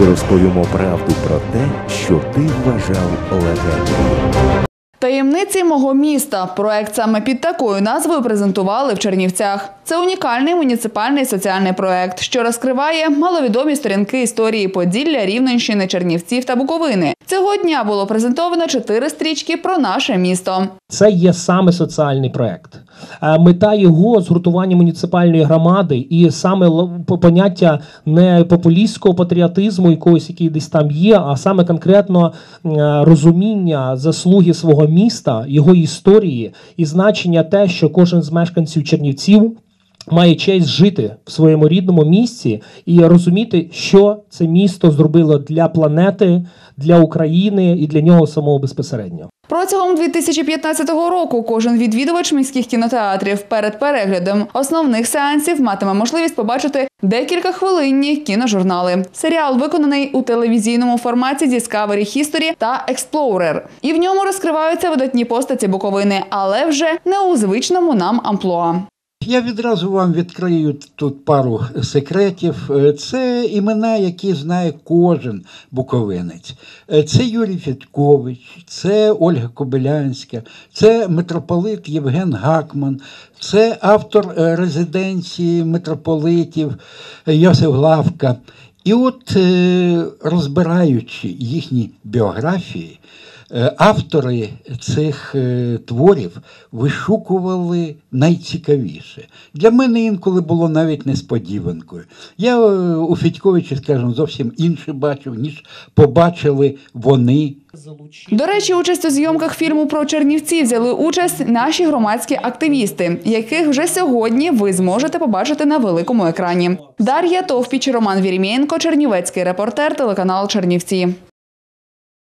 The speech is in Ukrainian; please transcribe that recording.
Ми розповімо правду про те, що ти вважав легендою. Таємниці мого міста. Проект саме під такою назвою презентували в Чернівцях. Це унікальний муніципальний соціальний проект, що розкриває маловідомі сторінки історії Поділля, Рівненщини, Чернівців та Буковини. Цього дня було презентовано чотири стрічки про наше місто. Це є саме соціальний проект. Е, Мета його згуртування муніципальної громади і саме по- поняття не популістського патріотизму, якогось який десь там є, а саме конкретно е, розуміння заслуги свого міста, його історії і значення те, що кожен з мешканців Чернівців. Має честь жити в своєму рідному місці і розуміти, що це місто зробило для планети, для України і для нього самого безпосередньо. Протягом 2015 року кожен відвідувач міських кінотеатрів перед переглядом основних сеансів матиме можливість побачити декілька хвилинні кіножурнали. Серіал виконаний у телевізійному форматі Discovery History та Explorer. І в ньому розкриваються видатні постаті Буковини, але вже не у звичному нам амплуа. Я відразу вам відкрию тут пару секретів. Е, Це імена, які знає кожен буковинець. Е, Це Юрій Федькович, це Ольга Кобилянська, це митрополит Євген Гакман, це автор е, резиденції митрополитів Йосиф Главка. І от, розбираючи їхні біографії, Автори цих е, творів вишукували найцікавіше. Для мене інколи було навіть несподіванкою. Я е, у Федьковичі, скажімо, зовсім інше бачив, ніж побачили вони. До речі, участь у зйомках фільму про Чернівці взяли участь наші громадські активісти, яких вже сьогодні ви зможете побачити на великому екрані. Дар'я Товпіч, Роман Вірімєнко, Чернівецький репортер, телеканал Чернівці.